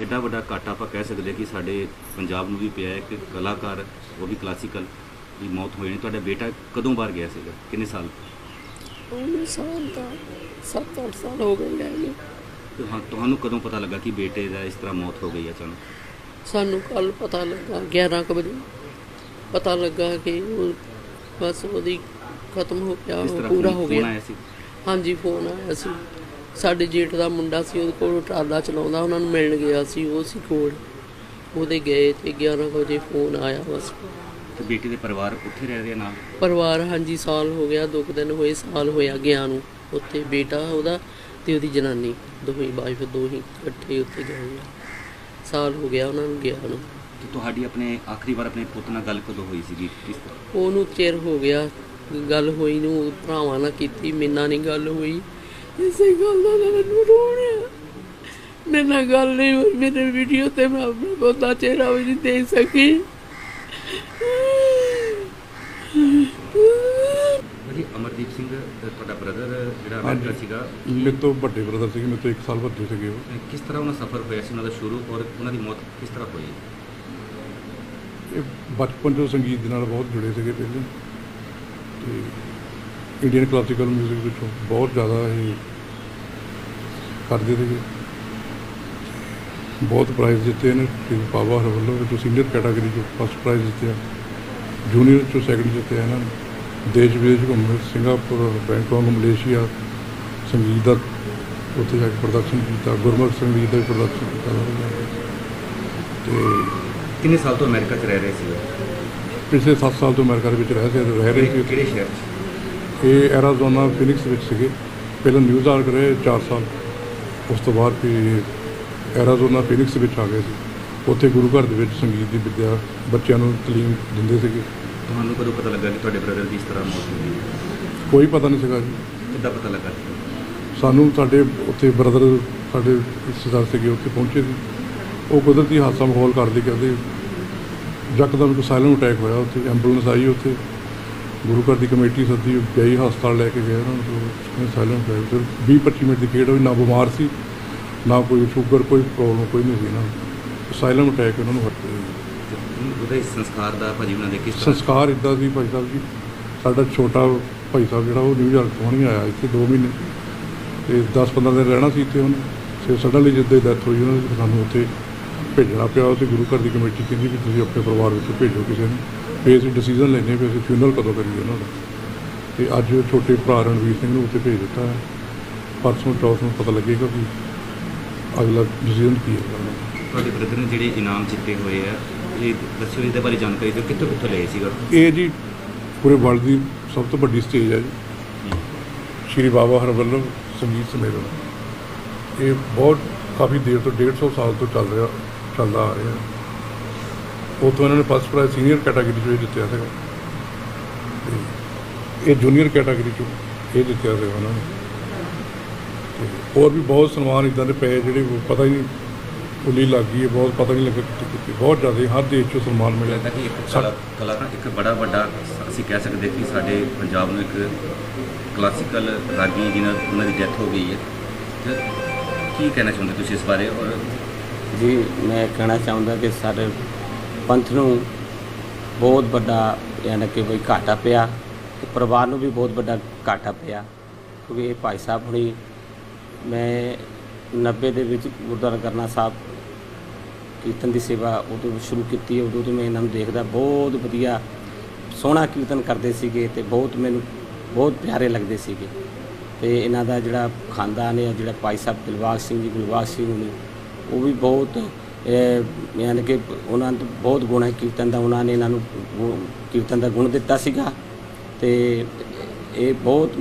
ਐਡਾ ਵੱਡਾ ਘਾਟਾ ਆਪਾਂ ਕਹਿ ਸਕਦੇ ਹਾਂ ਕਿ ਸਾਡੇ ਪੰਜਾਬ ਨੂੰ ਵੀ ਪਿਆ ਹੈ ਕਿ ਕਲਾਕਾਰ ਉਹ ਵੀ ਕਲਾਸੀਕਲ ਦੀ ਮੌਤ ਹੋਈ ਨੇ ਤੁਹਾਡਾ ਬੇਟਾ ਕਦੋਂ ਬਾਹਰ ਗਿਆ ਸੀਗਾ? ਕਿੰਨੇ ਸਾਲ? ਉਹਨੂੰ ਸਾਲ ਦਾ 7-8 ਸਾਲ ਹੋ ਗਏ ਗਏ ਨੂੰ ਤੁਹਾਂ- ਤੁਹਾਨੂੰ ਕਦੋਂ ਪਤਾ ਲੱਗਾ ਕਿ ਬੇਟੇ ਦਾ ਇਸ ਤਰ੍ਹਾਂ ਮੌਤ ਹੋ ਗਈ ਅਚਾਨਕ? ਸਾਨੂੰ ਕੱਲ ਪਤਾ ਲੱਗਾ 11 ਕੁ ਵਜੇ। ਪਤਾ ਲੱਗਾ ਕਿ ਉਹ ਬਸ ਉਹਦੀ ਖਤਮ ਹੋ ਗਿਆ ਪੂਰਾ ਹੋ ਗਿਆ। ਹਾਂਜੀ ਫੋਨ ਆਇਆ ਸੀ। ਸਾਡੇ ਜੇਠ ਦਾ ਮੁੰਡਾ ਸੀ ਉਹਦੇ ਕੋਲ ਟਰਾਲਾ ਚਲਾਉਂਦਾ ਉਹਨਾਂ ਨੂੰ ਮਿਲਣ ਗਿਆ ਸੀ ਉਹ ਸੀ ਕੋਲ। ਉਹਦੇ ਗਏ ਤੇ 11 ਕੁ ਵਜੇ ਫੋਨ ਆਇਆ ਬਸ। ਤੇ ਬੇਟੇ ਦੇ ਪਰਿਵਾਰ ਉੱਥੇ ਰਹਿ ਰਿਹਾ ਨਾਲ? ਪਰਿਵਾਰ ਹਾਂਜੀ ਸਾਲ ਹੋ ਗਿਆ ਦੋ ਕੁ ਦਿਨ ਹੋਏ ਸਾਲ ਹੋਇਆ ਗਿਆ ਨੂੰ। ਉੱਥੇ ਬੇਟਾ ਉਹਦਾ ਤੇ ਉਹਦੀ ਜਨਾਨੀ ਦੋਵੇਂ ਵਾਈਫ ਦੋਹੀਂ ਇਕੱਠੇ ਉੱਥੇ ਗਏ। ਆ ਸਾਲ ਹੋ ਗਿਆ ਉਹਨਾਂ ਨੂੰ ਗਿਆ ਨੂੰ। ਤੇ ਤੁਹਾਡੀ ਆਪਣੇ ਆਖਰੀ ਵਾਰ ਆਪਣੇ ਪੁੱਤ ਨਾਲ ਗੱਲ ਕਦੋਂ ਹੋਈ ਸੀਗੀ? ਕਿਸ ਤਰ੍ਹਾਂ? ਉਹਨੂੰ ਚਿਰ ਹੋ ਗਿਆ ਗੱਲ ਹੋਈ ਨੂੰ ਭਰਾਵਾਂ ਨਾਲ ਕੀਤੀ ਮੇਨਾ ਨਹੀਂ ਗੱਲ ਹੋਈ। ਇਸੇ ਗੱਲ ਦਾ ਮੈਨੂੰ ਰੋਣਿਆ। ਮੇਰੇ ਨਾਲ ਗੱਲ ਨਹੀਂ ਹੋਈ ਮੇਰੇ ਵੀਡੀਓ ਤੇ ਮੈਂ ਆਪਣਾ ਬਹੁਤਾ ਚਿਹਰਾ ਵੀ ਨਹੀਂ ਦੇਖ ਸਕੀ। ਜੀ ਅਮਰਦੀਪ ਸਿੰਘ ਤੁਹਾਡਾ ਬ੍ਰਦਰ ਜਿਹੜਾ ਅਮਰੀਕਾ ਸੀਗਾ ਮੇਰੇ ਤੋਂ ਵੱਡੇ ਬ੍ਰਦਰ ਸੀਗੇ ਮੇਰੇ ਤੋਂ 1 ਸਾਲ ਵੱਡੇ ਸੀਗੇ ਉਹ। ਕਿਸ ਤਰ੍ਹਾਂ ਉਹਨਾਂ ਸਫ਼ਰ ਹੋਇਆ ਸੀ ਉਹਨਾਂ ਦਾ ਸ਼ੁਰੂ ਔਰ ਉਹਨਾਂ ਦੀ ਮੌਤ ਕਿਸ ਤਰ੍ਹਾਂ ਹੋਈ? ਇਹ ਬਚਪਨ ਤੋਂ ਸੰਗੀਤ ਦੇ ਨਾਲ ਬਹੁਤ ਜੁੜੇ ਸੀਗੇ ਪਹਿਲੇ। ਤੇ ਇੰਡੀਅਨ ਕਲਾਸੀਕਲ 뮤직 ਵਿੱਚੋਂ ਬਹੁਤ ਜ਼ਿਆਦਾ ਇਹ ਕਰਦੇ ਸੀਗੇ। ਬਹੁਤ ਪ੍ਰਾਈਜ਼ ਜਿੱਤੇ ਨੇ ਤੇ ਬਾਬਾ ਹਰ ਵੱਲੋਂ ਵਿੱਚੋਂ ਸੀਨੀਅਰ ਕੈਟਾਗਰੀ ਚੋਂ ਫਸਟ ਪ੍ਰਾਈਜ਼ ਜਿੱਤਿਆ ਜੂਨੀਅਰ ਚੋਂ ਸੈਕੰਡ ਜਿੱਤਿਆ ਇਹਨਾਂ ਨੇ। ਦੇਸ਼ ਵਿਦੇਸ਼ ਘੁੰਮੇ ਸਿੰਗਾਪੁਰ ਬੈਂਕਾਕ ਮਲੇਸ਼ੀਆ ਸੰਗੀਤ ਦਾ ਉੱਥੇ ਜਾ ਕੇ ਪ੍ਰਦਰਸ਼ਨ ਕੀਤਾ ਗੁਰਮੁਖ ਸੰਗੀਤ ਦਾ ਪ੍ਰਦਰਸ਼ਨ ਕੀਤਾ। ਤੇ ਕਿੰਨੇ ਸਾਲ ਤੋਂ ਅਮਰੀਕਾ 'ਚ ਰਹਿ ਰਹੇ ਸੀ? ਪਿਛਲੇ 7 ਸਾਲ ਤੋਂ ਅਮਰੀਕਾ ਦੇ ਵਿੱਚ ਰਹਿ ਸੀ ਰਹਿ ਰਹੇ ਸੀ ਕਿਹੜੇ ਸ਼ਹਿਰ 'ਚ? ਇਹ ਐਰਾਜ਼ੋਨਾ ਫਿਨਿਕਸ ਵਿੱਚ ਸੀਗੇ। ਪਹਿਲਾਂ ਨਿਊਯਾਰਕ ਰਹੇ 4 ਸਾਲ। ਉਸ ਤੋਂ ਬਾਅਦ ਫਿਰ ਐਰਾਜ਼ੋਨਾ ਫਿਨਿਕਸ ਵਿੱਚ ਆ ਗਏ ਸੀ। ਉੱਥੇ ਗੁਰੂ ਘਰ ਦੇ ਵਿੱਚ ਸੰਗੀਤ ਦੀ ਵਿਦਿਆ ਬੱਚਿਆਂ ਨੂੰ ਤਾਲੀਮ ਦਿੰਦੇ ਸੀਗੇ। ਤੁਹਾਨੂੰ ਕਦੋਂ ਪਤਾ ਲੱਗਾ ਕਿ ਤੁਹਾਡੇ ਬ੍ਰਦਰ ਦੀ ਇਸ ਤਰ੍ਹਾਂ ਮੌਤ ਹੋ ਗਈ? ਕੋਈ ਪਤਾ ਨਹੀਂ ਸੀਗਾ ਜੀ। ਕਿੱਦਾਂ ਪਤਾ ਲੱਗਾ? ਸਾਨੂੰ ਸਾਡੇ ਉੱਥੇ ਬ੍ਰਦਰ ਸਾਡੇ ਰਿਸ਼ਤੇਦਾਰ ਸੀਗੇ ਉੱਥੇ ਪਹੁੰਚੇ ਸੀ। ਉਹ ਕੁਦਰਤੀ ਹਾਦਸਾ ਮਾਹੌਲ ਕਰਦੇ ਕਰਦੇ ਯਕਦਮ ਇੱਕ ਸਾਇਲੈਂਟ ਅਟੈਕ ਹੋਇਆ। ਉੱਥੇ ਐਂਬੂਲੈਂਸ ਆਈ ਉੱਥੇ। ਗੁਰੂ ਘਰ ਦੀ ਕਮੇਟੀ ਸੱਦੀ ਗਈ ਹਸਪਤਾਲ ਲੈ ਕੇ ਗਏ ਉਹਨਾਂ ਨੂੰ ਸਾਇਲੈਂਟ ਅਟੈਕ ਫਿਰ 20 25 ਮਿੰਟ ਦੀ ਖੇਡ ਹੋਈ ਨਾ ਬਿਮਾਰ ਸੀ ਨਾ ਕੋਈ ਸ਼ੂਗਰ ਕੋਈ ਪ੍ਰੋਬਲਮ ਕੋਈ ਨਹੀਂ ਸੀ ਨਾ। ਸਾਇਲੈਂਟ ਅਟੈਕ ਉਹਨਾਂ ਨੂੰ ਹੱਟੇ ਉਹਦੇ ਸੰਸਕਾਰ ਦਾ ਭਾਜੀ ਉਹਨਾਂ ਦੇ ਕਿਸ ਸੰਸਕਾਰ ਇਦਾਂ ਸੀ ਭਾਈ ਸਾਹਿਬ ਜੀ ਸਾਡਾ ਛੋਟਾ ਭਾਈ ਸਾਹਿਬ ਜਿਹੜਾ ਉਹ ਨਿਊਯਾਰਕ ਤੋਂ ਨਹੀਂ ਆਇਆ ਇੱਥੇ 2 ਮਹੀਨੇ। ਤੇ 10-15 ਦਿਨ ਰਹਿਣਾ ਸੀ ਇੱਥੇ ਉਹਨੇ ਫਿਰ ਸਡਨਲੀ ਜਿੱਦਾਂ ਡੈਥ ਹੋਈ ਉਹਨਾਂ ਦੀ ਸਾਨੂੰ ਉੱਥੇ ਭੇਜਣਾ ਪਿਆ ਉਹ ਤੇ ਗੁਰੂ ਘਰ ਦੀ ਕਮੇਟੀ ਕਹਿੰਦੀ ਵੀ ਤੁਸੀਂ ਆਪਣੇ ਪਰਿਵਾਰ ਵਿੱਚ ਭੇਜੋ ਕਿਸੇ ਨੂੰ। ਫਿਰ ਅਸੀਂ ਡਿਸੀਜਨ ਲੈਨੇ ਵੀ ਅਸੀਂ ਫਿਊਨਰਲ ਕਦੋਂ ਕਰੀਏ ਉਹਨਾਂ ਦਾ। ਤੇ ਅੱਜ ਛੋਟੇ ਭਰਾ ਰਣਵੀਰ ਸਿੰਘ ਨੂੰ ਉੱਥੇ ਭੇਜ ਦਿੱਤਾ ਹੈ। ਪਰਸੋਂ ਚੌਥ ਨੂੰ ਪਤਾ ਲੱਗੇਗਾ ਵੀ ਅਗਲਾ ਡਿਸੀਜਨ ਕੀ ਹੈ। ਤੁਹਾਡੇ ਬ੍ਰਦਰ ਨੇ ਜਿਹੜੇ ਇਨਾਮ ਜਿੱਤੇ ਹੋਏ ਆ ਇਹ ਦੱਸਿਓ ਇਹਦੇ ਬਾਰੇ ਜਾਣਕਾਰੀ ਦਿਓ ਕਿੱਥੋਂ ਕਿੱਥੋਂ ਲਏ ਸੀਗਾ? ਇਹ ਜੀ ਪੂਰੇ ਵਰਲਡ ਦੀ ਸਭ ਤੋਂ ਵੱਡੀ ਸਟੇਜ ਹੈ ਜੀ। ਸ਼੍ਰੀ ਬਾਬਾ ਹਰਵੱਲਭ ਸੰਗੀਤ ਸੰਮੇਲਨ। ਇਹ ਬਹੁਤ ਕਾਫੀ ਦੇਰ ਤੋਂ 150 ਸਾਲ ਤੋਂ ਚੱਲ ਰਿਹਾ ਚੱਲਦਾ ਆ ਰਿਹਾ। ਉਹ ਤੋਂ ਇਹਨਾਂ ਨੇ ਫਸਟ ਪ੍ਰਾਈਜ਼ ਸੀਨੀਅਰ ਕੈਟਾਗਰੀ 'ਚ ਇਹ ਜਿੱਤਿਆ ਸੀਗਾ। ਤੇ ਇਹ ਜੂਨੀਅਰ ਕੈਟਾਗਰੀ 'ਚ ਇਹ ਜਿੱਤਿਆ ਸੀਗਾ ਉਹਨਾਂ ਨੇ। ਤੇ ਹੋਰ ਵੀ ਬਹੁਤ ਸਨਮਾਨ ਇਦਾਂ ਦੇ ਪਏ ਜਿਹੜੇ ਪਤਾ ਹੀ ਨਹੀਂ ਉਲੀ ਲੱਗ ਗਈ ਹੈ ਬਹੁਤ ਪਤਾ ਨਹੀਂ ਲੱਗਾ ਕਿੱਥੇ ਕਿੱਥੇ। ਬਹੁਤ ਜ਼ਿਆਦਾ ਹਰ ਦੇਸ਼ 'ਚੋਂ ਸਨਮਾਨ ਮਿਲਿਆ। ਲੱਗਦਾ ਕਿ ਇੱਕ ਕਲਾ ਕਲਾਕਾਰ ਇੱਕ ਬੜਾ ਵੱਡਾ ਅਸੀਂ ਕਹਿ ਸਕਦੇ ਕਿ ਸਾਡੇ ਪੰਜਾਬ ਨੂੰ ਇੱਕ ਕਲਾਸੀਕਲ ਰਾਗੀ ਜਿਹਨਾਂ ਉਹਨਾਂ ਦੀ ਡੈਥ ਹੋ ਗਈ ਹੈ। ਤੇ ਕੀ ਕਹਿਣਾ ਚਾਹੁੰਦੇ ਤੁਸੀਂ ਇਸ ਬਾਰੇ? ਔਰ ਜੀ ਮੈਂ ਕਹਿਣਾ ਚਾਹੁੰਦਾ ਕਿ ਸਾਡੇ ਪੰਥ ਨੂੰ ਬਹੁਤ ਵੱਡਾ ਯਾਨੀ ਕਿ ਬਈ ਘਾਟਾ ਪਿਆ ਤੇ ਪਰਿਵਾਰ ਨੂੰ ਵੀ ਬਹੁਤ ਵੱਡਾ ਘਾਟਾ ਪਿਆ ਕਿਉਂਕਿ ਇਹ ਭਾਈ ਸਾਹਿਬ ਹੁਣੀ ਮੈਂ 90 ਦੇ ਵਿੱਚ ਗੁਰਦੁਆਰਾ ਕਰਨਾ ਸਾਹਿਬ ਕੀਰਤਨ ਦੀ ਸੇਵਾ ਉਦੋਂ ਸ਼ੁਰੂ ਕੀਤੀ, ਉਦੋਂ ਤੋਂ ਮੈਂ ਇਹਨਾਂ ਨੂੰ ਦੇਖਦਾ, ਬਹੁਤ ਵਧੀਆ ਸੋਹਣਾ ਕੀਰਤਨ ਕਰਦੇ ਸੀਗੇ ਤੇ ਬਹੁਤ ਮੈਨੂੰ ਬਹੁਤ ਪਿਆਰੇ ਲੱਗਦੇ ਸੀਗੇ। ਤੇ ਇਹਨਾਂ ਦਾ ਜਿਹੜਾ ਖਾਨਦਾਨ ਹੈ, ਜਿਹੜਾ ਭਾਈ ਸਾਹਿਬ ਦਿਲਬਾਗ ਸਿੰਘ ਜੀ ਗੁਲਬਾਗ ਸਿੰਘ ਹੁਣੀ, ਉਹ ਵੀ ਬਹੁਤ ਯਾਨੀ ਕਿ ਉਹਨਾਂ ਦਾ ਬਹੁਤ ਗੁਣ ਹੈ ਕੀਰਤਨ ਦਾ ਉਹਨਾਂ ਨੇ ਇਹਨਾਂ ਨੂੰ ਗੁ- ਕੀਰਤਨ ਦਾ ਗੁਣ ਦਿੱਤਾ ਸੀਗਾ ਤੇ ਇਹ ਬਹੁਤ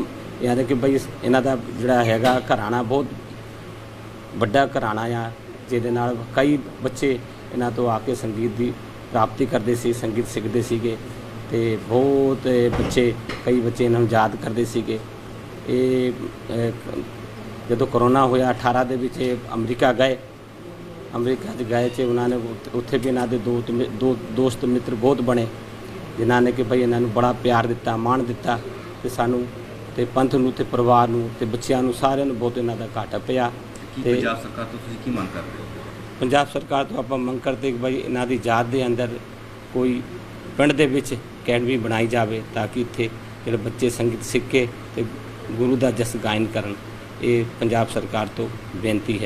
ਯਾਨੀ ਕਿ ਬਈ ਇਹਨਾਂ ਦਾ ਜਿਹੜਾ ਹੈਗਾ ਘਰਾਣਾ ਬਹੁਤ ਵੱਡਾ ਘਰਾਣਾ ਆ ਜਿਹਦੇ ਨਾਲ ਕਈ ਬੱਚੇ ਇਹਨਾਂ ਤੋਂ ਆ ਕੇ ਸੰਗੀਤ ਦੀ ਪ੍ਰਾਪਤੀ ਕਰਦੇ ਸੀ ਸੰਗੀਤ ਸਿੱਖਦੇ ਸੀਗੇ ਤੇ ਬਹੁਤ ਅਹ, ਬੱਚੇ ਕਈ ਬੱਚੇ ਇਹਨਾਂ ਨੂੰ ਯਾਦ ਕਰਦੇ ਸੀਗੇ। ਇਹ ਅਹ, ਜਦੋਂ ਕਰੋਨਾ ਹੋਇਆ 18 ਦੇ ਵਿੱਚ ਇਹ ਅਮਰੀਕਾ ਗਏ ਅਮਰੀਕਾ 'ਚ ਗਏ ਚ ਉਹਨਾਂ ਨੇ ਉੱਥੇ- ਵੀ ਇਹਨਾਂ ਦੇ ਦੋ ਤੇ ਦੋਸਤ ਮਿੱਤਰ ਬਹੁਤ ਬਣੇ ਜਿਨ੍ਹਾਂ ਨੇ ਕਿ ਭਈ ਇਹਨਾਂ ਨੂੰ ਬੜਾ ਪਿਆਰ ਦਿੱਤਾ ਮਾਣ ਦਿੱਤਾ ਤੇ ਸਾਨੂੰ ਤੇ ਪੰਥ ਨੂੰ ਤੇ ਪਰਿਵਾਰ ਨੂੰ ਤੇ ਬੱਚਿਆਂ ਨੂੰ ਸਾਰਿਆਂ ਨੂੰ ਬਹੁਤ ਇਹਨਾਂ ਦਾ ਘਾਟਾ ਪਿਆ ਤੇ ਪੰਜਾਬ ਸਰਕਾਰ ਤੋਂ ਤੁਸੀਂ ਕੀ ਮੰਗ ਕਰਦੇ ਹੋ? ਪੰਜਾਬ ਸਰਕਾਰ ਤੋਂ ਆਪਾਂ ਮੰਗ ਕਰਦੇ ਕਿ ਭਾਈ ਇਹਨਾਂ ਦੀ ਯਾਦ ਦੇ ਅੰਦਰ ਕੋਈ ਪਿੰਡ ਦੇ ਵਿੱਚ ਅਕੈਡਮੀ ਬਣਾਈ ਜਾਵੇ ਤਾਂ ਕਿ ਇੱਥੇ ਜਿਹੜੇ ਬੱਚੇ ਸੰਗੀਤ ਸਿੱਖ ਕੇ ਤੇ ਗੁਰੂ ਦਾ ਜਸ ਗਾਇਨ ਕਰਨ ਇਹ ਪੰਜਾਬ ਸਰਕਾਰ ਤੋਂ ਬੇਨਤੀ ਹੈ।